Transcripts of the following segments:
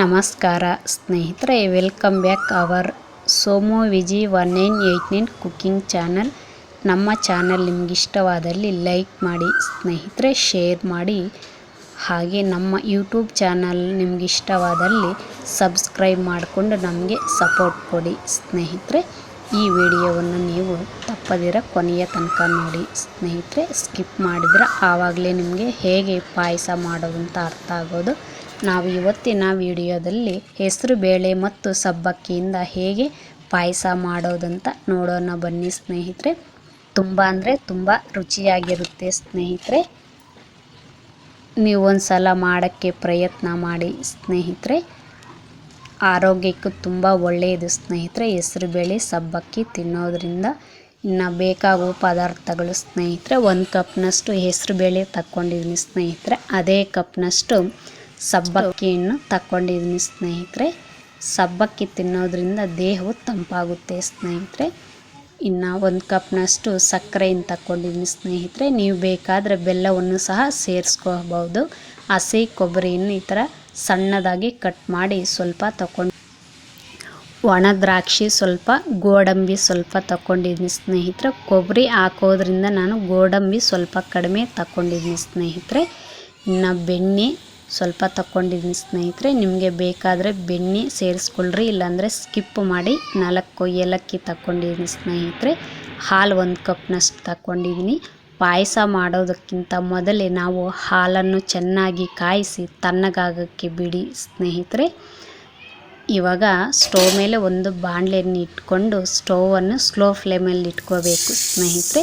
ನಮಸ್ಕಾರ ಸ್ನೇಹಿತರೆ welcome back our ಸೋಮೋ Viji one nine eight nine cooking channel ನಮ್ಮ channel ನಿಮ್ಗೆ ಇಷ್ಟವಾದಲ್ಲಿ ಲೈಕ್ ಮಾಡಿ, ಸ್ನೇಹಿತರೆ ಶೇರ್ ಮಾಡಿ. ಹಾಗೆ ನಮ್ಮ ಯೂಟ್ಯೂಬ್ ಚಾನಲ್ ನಿಮ್ಗೆ ಇಷ್ಟವಾದಲ್ಲಿ ಸಬ್ಸ್ಕ್ರೈಬ್ ಮಾಡಿಕೊಂಡು ನಮಗೆ ಸಪೋರ್ಟ್ ಕೊಡಿ, ಸ್ನೇಹಿತರೆ. ಈ ವಿಡಿಯೋವನ್ನು ನೀವು ತಪ್ಪದಿರ ಕೊನೆಯ ತನಕ ನೋಡಿ, ಸ್ನೇಹಿತರೆ. ಸ್ಕಿಪ್ ಮಾಡಿದರೆ ಆವಾಗಲೇ ನಿಮಗೆ ಹೇಗೆ ಪಾಯಸ ಮಾಡೋದು ಅಂತ ಅರ್ಥ ಆಗೋದು. ನಾವು ಇವತ್ತಿನ ವಿಡಿಯೋದಲ್ಲಿ ಹೆಸರು ಬೇಳೆ ಮತ್ತು ಸಬ್ಬಕ್ಕಿಯಿಂದ ಹೇಗೆ ಪಾಯಸ ಮಾಡೋದಂತ ನೋಡೋಣ ಬನ್ನಿ ಸ್ನೇಹಿತರೆ. ತುಂಬ ಅಂದರೆ ತುಂಬ ರುಚಿಯಾಗಿರುತ್ತೆ ಸ್ನೇಹಿತರೆ. ನೀವು ಒಂದು ಸಲ ಮಾಡೋಕ್ಕೆ ಪ್ರಯತ್ನ ಮಾಡಿ ಸ್ನೇಹಿತರೆ. ಆರೋಗ್ಯಕ್ಕೂ ತುಂಬ ಒಳ್ಳೆಯದು ಸ್ನೇಹಿತರೆ ಹೆಸರುಬೇಳೆ ಸಬ್ಬಕ್ಕಿ ತಿನ್ನೋದ್ರಿಂದ ಇನ್ನು ಬೇಕಾಗುವ ಪದಾರ್ಥಗಳು ಸ್ನೇಹಿತರೆ. ಒಂದು ಕಪ್ನಷ್ಟು ಹೆಸರುಬೇಳೆ ತಕ್ಕೊಂಡಿದ್ದೀನಿ ಸ್ನೇಹಿತರೆ. ಅದೇ ಕಪ್ನಷ್ಟು ಸಬ್ಬಕ್ಕಿಯನ್ನು ತಕ್ಕೊಂಡಿದ್ದೀನಿ ಸ್ನೇಹಿತರೆ. ಸಬ್ಬಕ್ಕಿ ತಿನ್ನೋದ್ರಿಂದ ದೇಹವು ತಂಪಾಗುತ್ತೆ ಸ್ನೇಹಿತರೆ. ಇನ್ನು ಒಂದು ಕಪ್ನಷ್ಟು ಸಕ್ಕರೆಯನ್ನು ತಕ್ಕೊಂಡಿದ್ದೀನಿ ಸ್ನೇಹಿತರೆ. ನೀವು ಬೇಕಾದರೆ ಬೆಲ್ಲವನ್ನು ಸಹ ಸೇರಿಸ್ಕೋಬಹುದು. ಹಸಿ ಕೊಬ್ಬರಿಯನ್ನು ಈ ಥರ ಸಣ್ಣದಾಗಿ ಕಟ್ ಮಾಡಿ ಸ್ವಲ್ಪ ತಗೊಂಡು ಒಣ ದ್ರಾಕ್ಷಿ ಸ್ವಲ್ಪ, ಗೋಡಂಬಿ ಸ್ವಲ್ಪ ತಗೊಂಡಿದ್ದೀನಿ ಸ್ನೇಹಿತರೆ. ಕೊಬ್ಬರಿ ಹಾಕೋದ್ರಿಂದ ನಾನು ಗೋಡಂಬಿ ಸ್ವಲ್ಪ ಕಡಿಮೆ ತಗೊಂಡಿದ್ದೀನಿ ಸ್ನೇಹಿತರೆ. ಇನ್ನು ಬೆಣ್ಣೆ ಸ್ವಲ್ಪ ತಗೊಂಡಿದ್ದೀನಿ ಸ್ನೇಹಿತರೆ. ನಿಮಗೆ ಬೇಕಾದರೆ ಬೆಣ್ಣೆ ಸೇರಿಸ್ಕೊಳ್ರಿ, ಇಲ್ಲಾಂದರೆ ಸ್ಕಿಪ್ ಮಾಡಿ ನಾಲ್ಕು ಏಲಕ್ಕಿ ತಕ್ಕೊಂಡಿದ್ದೀನಿ ಸ್ನೇಹಿತರೆ. ಹಾಲು ಒಂದು ಕಪ್ನಷ್ಟು ತಕ್ಕೊಂಡಿದ್ದೀನಿ. ಪಾಯಸ ಮಾಡೋದಕ್ಕಿಂತ ಮೊದಲೇ ನಾವು ಹಾಲನ್ನು ಚೆನ್ನಾಗಿ ಕಾಯಿಸಿ ತಣ್ಣಗಾಗೋಕ್ಕೆ ಬಿಡಿ ಸ್ನೇಹಿತರೆ. ಇವಾಗ ಸ್ಟೋವ್ ಮೇಲೆ ಒಂದು ಬಾಣಲೆಯನ್ನು ಇಟ್ಕೊಂಡು ಸ್ಟೋವನ್ನು ಸ್ಲೋ ಫ್ಲೇಮಲ್ಲಿ ಇಟ್ಕೋಬೇಕು ಸ್ನೇಹಿತರೆ.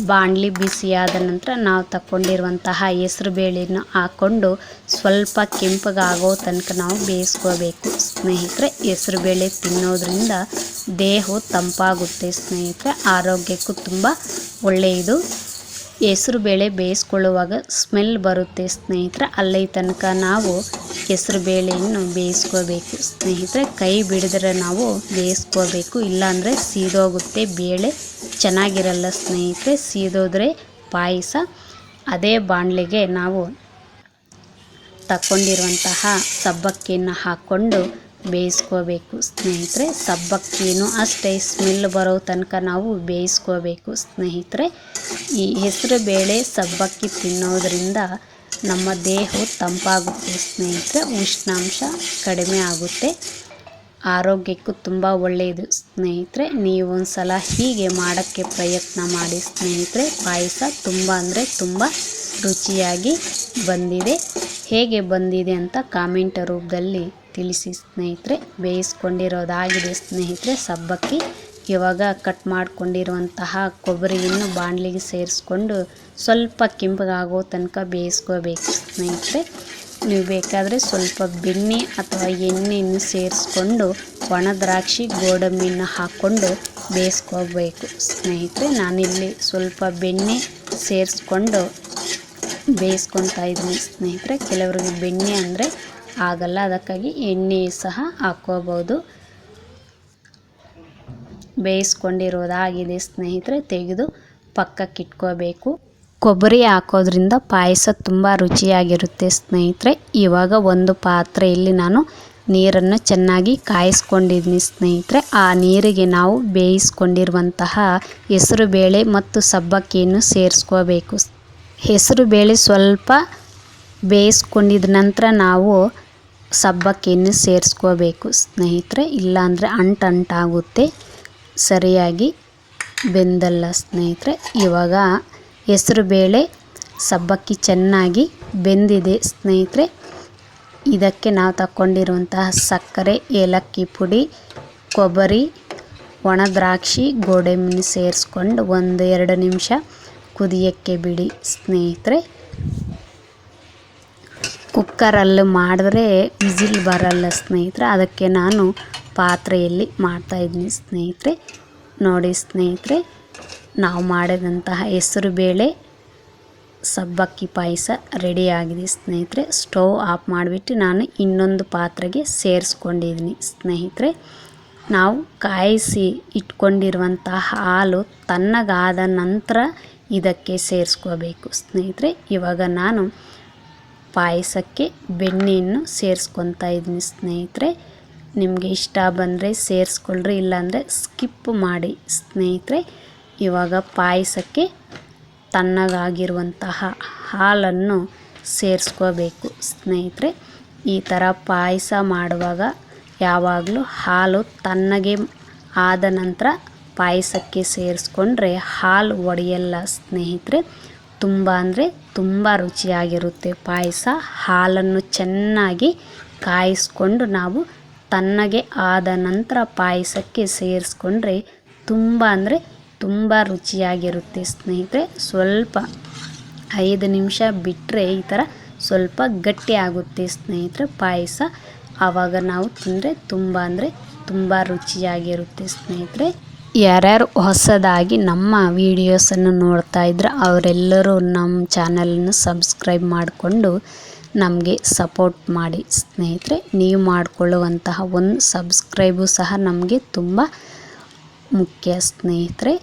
ಬಾಣಲಿ ಬಿಸಿಯಾದ ನಂತರ ನಾವು ತಗೊಂಡಿರುವಂತಹ ಹೆಸ್ರು ಬೇಳೆಯನ್ನು ಹಾಕ್ಕೊಂಡು ಸ್ವಲ್ಪ ಕೆಂಪಗಾಗೋ ತನಕ ನಾವು ಬೇಯಿಸ್ಕೋಬೇಕು. ಸ್ನೇಹಿತರೆ, ಹೆಸ್ರು ಬೇಳೆ ತಿನ್ನೋದ್ರಿಂದ ದೇಹವು ತಂಪಾಗುತ್ತೆ. ಸ್ನೇಹಿತರೆ, ಆರೋಗ್ಯಕ್ಕೂ ತುಂಬ ಒಳ್ಳೆಯದು. ಹೆಸ್ರು ಬೇಳೆ ಬೇಯಿಸ್ಕೊಳ್ಳುವಾಗ ಸ್ಮೆಲ್ ಬರುತ್ತೆ ಸ್ನೇಹಿತರೆ. ಅಲ್ಲಿ ತನಕ ನಾವು ಹೆಸರು ಬೇಳೆಯನ್ನು ಬೇಯಿಸ್ಕೋಬೇಕು. ಸ್ನೇಹಿತರೆ, ಕೈ ಬಿಡಿದ್ರೆ ನಾವು ಬೇಯಿಸ್ಕೋಬೇಕು. ಇಲ್ಲಾಂದರೆ ಸೀದೋಗುತ್ತೆ ಬೇಳೆ. ಚೆನ್ನಾಗಿರಲ್ಲ ಸ್ನೇಹಿತರೆ, ಸೀದೋದ್ರೆ ಪಾಯಸ. ಅದೇ ಬಾಣಲೆಗೆ ನಾವು ತಗೊಂಡಿರುವಂತಹ ಸಬ್ಬಕ್ಕಿಯನ್ನು ಹಾಕ್ಕೊಂಡು ಬೇಯಿಸ್ಕೋಬೇಕು. ಸ್ನೇಹಿತರೆ, ಸಬ್ಬಕ್ಕಿನೂ ಅಷ್ಟೇ ಸ್ಮೆಲ್ ಬರೋ ತನಕ ನಾವು ಬೇಯಿಸ್ಕೋಬೇಕು. ಸ್ನೇಹಿತರೆ, ಈ ಹೆಸರು ಬೇಳೆ ಸಬ್ಬಕ್ಕಿ ತಿನ್ನೋದರಿಂದ ನಮ್ಮ ದೇಹವು ತಂಪಾಗುತ್ತೆ. ಸ್ನೇಹಿತರೆ, ಉಷ್ಣಾಂಶ ಕಡಿಮೆ ಆಗುತ್ತೆ. ಆರೋಗ್ಯಕ್ಕೂ ತುಂಬ ಒಳ್ಳೆಯದು. ಸ್ನೇಹಿತರೆ, ನೀವು ಒಂದು ಸಲ ಹೀಗೆ ಮಾಡೋಕ್ಕೆ ಪ್ರಯತ್ನ ಮಾಡಿ. ಸ್ನೇಹಿತರೆ, ಪಾಯಸ ತುಂಬ ಅಂದರೆ ತುಂಬ ರುಚಿಯಾಗಿ ಬಂದಿದೆ. ಹೇಗೆ ಬಂದಿದೆ ಅಂತ ಕಾಮೆಂಟ್ ರೂಪದಲ್ಲಿ ತಿಳಿಸಿ ಸ್ನೇಹಿತರೆ, ಬೇಯಿಸ್ಕೊಂಡಿರೋದಾಗಿದೆ ಸ್ನೇಹಿತರೆ, ಸಬ್ಬಕ್ಕಿ. ಇವಾಗ ಕಟ್ ಮಾಡಿಕೊಂಡಿರುವಂತಹ ಕೊಬ್ಬರಿಯನ್ನು ಬಾಣಲಿಗೆ ಸೇರಿಸ್ಕೊಂಡು ಸ್ವಲ್ಪ ಕೆಂಪಗಾಗೋ ತನಕ ಬೇಯಿಸ್ಕೋಬೇಕು ಸ್ನೇಹಿತರೆ. ನೀವು ಬೇಕಾದರೆ ಸ್ವಲ್ಪ ಬೆಣ್ಣೆ ಅಥವಾ ಎಣ್ಣೆಯನ್ನು ಸೇರಿಸ್ಕೊಂಡು ಒಣ ದ್ರಾಕ್ಷಿ, ಗೋಡಂಬಿಯನ್ನು ಹಾಕ್ಕೊಂಡು ಬೇಯಿಸ್ಕೋಬೇಕು ಸ್ನೇಹಿತರೆ. ನಾನಿಲ್ಲಿ ಸ್ವಲ್ಪ ಬೆಣ್ಣೆ ಸೇರಿಸ್ಕೊಂಡು ಬೇಯಿಸ್ಕೊತಾ ಇದ್ದೀನಿ ಸ್ನೇಹಿತರೆ. ಕೆಲವರಿಗೆ ಬೆಣ್ಣೆ ಅಂದರೆ ಆಗಲ್ಲ. ಅದಕ್ಕಾಗಿ ಎಣ್ಣೆ ಸಹ ಹಾಕ್ಕೋಬೋದು. ಬೇಯಿಸ್ಕೊಂಡಿರೋದಾಗಿದೆ ಸ್ನೇಹಿತರೆ, ತೆಗೆದು ಪಕ್ಕಕ್ಕಿಟ್ಕೋಬೇಕು ಕೊಬ್ಬರಿ ಹಾಕೋದ್ರಿಂದ ಪಾಯಸ ತುಂಬ ರುಚಿಯಾಗಿರುತ್ತೆ ಸ್ನೇಹಿತರೆ. ಇವಾಗ ಒಂದು ಪಾತ್ರೆಯಲ್ಲಿ ನಾನು ನೀರನ್ನು ಚೆನ್ನಾಗಿ ಕಾಯಿಸ್ಕೊಂಡಿದ್ದೀನಿ ಸ್ನೇಹಿತರೆ. ಆ ನೀರಿಗೆ ನಾವು ಬೇಯಿಸ್ಕೊಂಡಿರುವಂತಹ ಹೆಸರು ಬೇಳೆ ಮತ್ತು ಸಬ್ಬಕ್ಕಿಯನ್ನು ಸೇರಿಸ್ಕೋಬೇಕು. ಹೆಸರು ಬೇಳೆ ಸ್ವಲ್ಪ ಬೇಯಿಸ್ಕೊಂಡಿದ ನಂತರ ನಾವು ಸಬ್ಬಕ್ಕಿಯನ್ನು ಸೇರಿಸ್ಕೋಬೇಕು ಸ್ನೇಹಿತರೆ? ಇಲ್ಲಾಂದರೆ ಅಂಟಂಟಾಗುತ್ತೆ. ಸರಿಯಾಗಿ ಬೆಂದಲ್ಲ ಸ್ನೇಹಿತರೆ. ಇವಾಗ ಹೆಸರು ಬೇಳೆ ಸಬ್ಬಕ್ಕಿ ಚೆನ್ನಾಗಿ ಬೆಂದಿದೆ ಸ್ನೇಹಿತರೆ. ಇದಕ್ಕೆ ನಾವು ತಗೊಂಡಿರುವಂತಹ ಸಕ್ಕರೆ, ಏಲಕ್ಕಿ ಪುಡಿ, ಕೊಬ್ಬರಿ ಒಣದ್ರಾಕ್ಷಿ ದ್ರಾಕ್ಷಿ ಸೇರಿಸ್ಕೊಂಡು ಒಂದು ಎರಡು ನಿಮಿಷ ಕುದಿಯೋಕ್ಕೆ ಬಿಡಿ ಸ್ನೇಹಿತರೆ. ಕುಕ್ಕರಲ್ಲಿ ಮಾಡಿದ್ರೆ ವಿಸಿಲ್ ಬರಲ್ಲ ಸ್ನೇಹಿತರೆ. ಅದಕ್ಕೆ ನಾನು ಪಾತ್ರೆಯಲ್ಲಿ ಮಾಡ್ತಾಯಿದ್ದೀನಿ ಸ್ನೇಹಿತರೆ. ನೋಡಿ ಸ್ನೇಹಿತರೆ, ನಾವು ಮಾಡಿದಂತಹ ಹೆಸರು ಬೇಳೆ, ಸಬ್ಬಕ್ಕಿ ಪಾಯಸ ರೆಡಿಯಾಗಿದೆ ಸ್ನೇಹಿತರೆ. ಸ್ಟವ್ ಆಫ್ ಮಾಡಿಬಿಟ್ಟು ನಾನು ಇನ್ನೊಂದು ಪಾತ್ರೆಗೆ ಸೇರಿಸ್ಕೊಂಡಿದ್ದೀನಿ ಸ್ನೇಹಿತರೆ. ನಾವು ಕಾಯಿಸಿ ಇಟ್ಕೊಂಡಿರುವಂತಹ ಹಾಲು ತಣ್ಣಗಾದ ನಂತರ ಇದಕ್ಕೆ ಸೇರಿಸ್ಕೋಬೇಕು ಸ್ನೇಹಿತರೆ. ಇವಾಗ ನಾನು ಪಾಯಸಕ್ಕೆ ಬೆಣ್ಣೆಯನ್ನು ಸೇರಿಸ್ಕೊತಾ ಇದ್ದೀನಿ ಸ್ನೇಹಿತರೆ. ನಿಮಗೆ ಇಷ್ಟ ಬಂದರೆ ಸೇರಿಸ್ಕೊಳ್ರಿ, ಇಲ್ಲಾಂದರೆ ಸ್ಕಿಪ್ ಮಾಡಿ ಸ್ನೇಹಿತರೆ. ಇವಾಗ ಪಾಯಸಕ್ಕೆ ತಣ್ಣಗಾಗಿರುವಂತಹ ಹಾಲನ್ನು ಸೇರಿಸ್ಕೋಬೇಕು ಸ್ನೇಹಿತರೆ. ಈ ಥರ ಪಾಯಸ ಮಾಡುವಾಗ ಯಾವಾಗಲೂ ಹಾಲು ತಣ್ಣಗೆ ಆದ ನಂತರ ಪಾಯಸಕ್ಕೆ ಸೇರಿಸ್ಕೊಂಡ್ರೆ ಹಾಲು ಒಡೆಯಲ್ಲ ಸ್ನೇಹಿತರೆ. ತುಂಬ ಅಂದರೆ ತುಂಬ ರುಚಿಯಾಗಿರುತ್ತೆ. ಪಾಯಸ, ಹಾಲನ್ನು ಚೆನ್ನಾಗಿ ಕಾಯಿಸ್ಕೊಂಡು ನಾವು ತನ್ನಗೆ ಆದ ನಂತರ ಪಾಯಸಕ್ಕೆ ಸೇರಿಸ್ಕೊಂಡ್ರೆ ತುಂಬ ಅಂದರೆ ತುಂಬ ರುಚಿಯಾಗಿರುತ್ತೆ. ಸ್ನೇಹಿತರೆ, ಸ್ವಲ್ಪ ಐದು ನಿಮಿಷ ಬಿಟ್ಟರೆ ಈ ಥರ ಸ್ವಲ್ಪ ಗಟ್ಟಿ ಆಗುತ್ತೆ ಸ್ನೇಹಿತರೆ. ಪಾಯಸ ಆವಾಗ ನಾವು ತಿಂದರೆ ತುಂಬ ಅಂದರೆ ತುಂಬ ರುಚಿಯಾಗಿರುತ್ತೆ ಸ್ನೇಹಿತರೆ. ಯಾರ್ಯಾರು ಹೊಸದಾಗಿ ನಮ್ಮ ವೀಡಿಯೋಸನ್ನು ನೋಡ್ತಾ ಇದ್ರೆ ಅವರೆಲ್ಲರೂ ನಮ್ಮ ಚಾನಲನ್ನು ಸಬ್ಸ್ಕ್ರೈಬ್ ಮಾಡಿಕೊಂಡು ನಮಗೆ ಸಪೋರ್ಟ್ ಮಾಡಿ. ಸ್ನೇಹಿತರೆ, ನೀವು ಮಾಡಿಕೊಳ್ಳುವಂತಹ ಒಂದು ಸಬ್ಸ್ಕ್ರೈಬು ಸಹ ನಮಗೆ ತುಂಬ ಮುಖ್ಯ ಸ್ನೇಹಿತರೆ.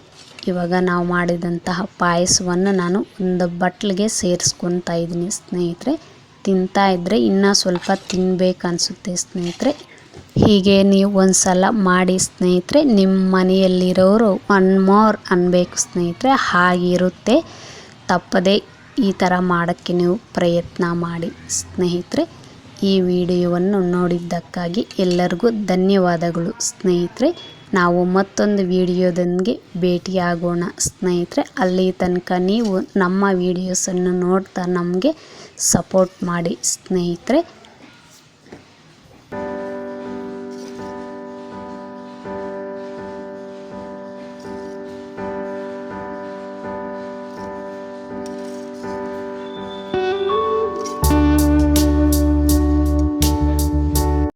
ಇವಾಗ ನಾವು ಮಾಡಿದಂತಹ ಪಾಯಸವನ್ನು ನಾನು ಒಂದು ಬಟ್ಲಿಗೆ ಸೇರಿಸ್ಕೊತಾ ಇದ್ದೀನಿ ಸ್ನೇಹಿತರೆ. ತಿಂತಾ ಇದ್ದರೆ ಇನ್ನೂ ಸ್ವಲ್ಪ ತಿನ್ನಬೇಕು ಅನಿಸುತ್ತೆ ಸ್ನೇಹಿತರೆ. ಹೀಗೆ ನೀವು ಒಂದು ಸಲ ಮಾಡಿ ಸ್ನೇಹಿತರೆ ನಿಮ್ಮ ಮನೆಯಲ್ಲಿರೋರು ಒನ್ ಮೋರ್ ಅನ್ಬೇಕು ಸ್ನೇಹಿತರೆ, ಹಾಗಿರುತ್ತೆ. ತಪ್ಪದೆ ಈ ಥರ ಮಾಡೋಕ್ಕೆ ನೀವು ಪ್ರಯತ್ನ ಮಾಡಿ ಸ್ನೇಹಿತರೆ. ಈ ವಿಡಿಯೋವನ್ನು ನೋಡಿದ್ದಕ್ಕಾಗಿ ಎಲ್ಲರಿಗೂ ಧನ್ಯವಾದಗಳು ಸ್ನೇಹಿತರೆ. ನಾವು ಮತ್ತೊಂದು ವಿಡಿಯೋದೊಂದಿಗೆ ಭೇಟಿಯಾಗೋಣ ಸ್ನೇಹಿತರೆ. ಅಲ್ಲಿ ತನಕ ನೀವು ನಮ್ಮ ವಿಡಿಯೋಸನ್ನು ನೋಡ್ತಾ ನಮಗೆ ಸಪೋರ್ಟ್ ಮಾಡಿ ಸ್ನೇಹಿತರೆ.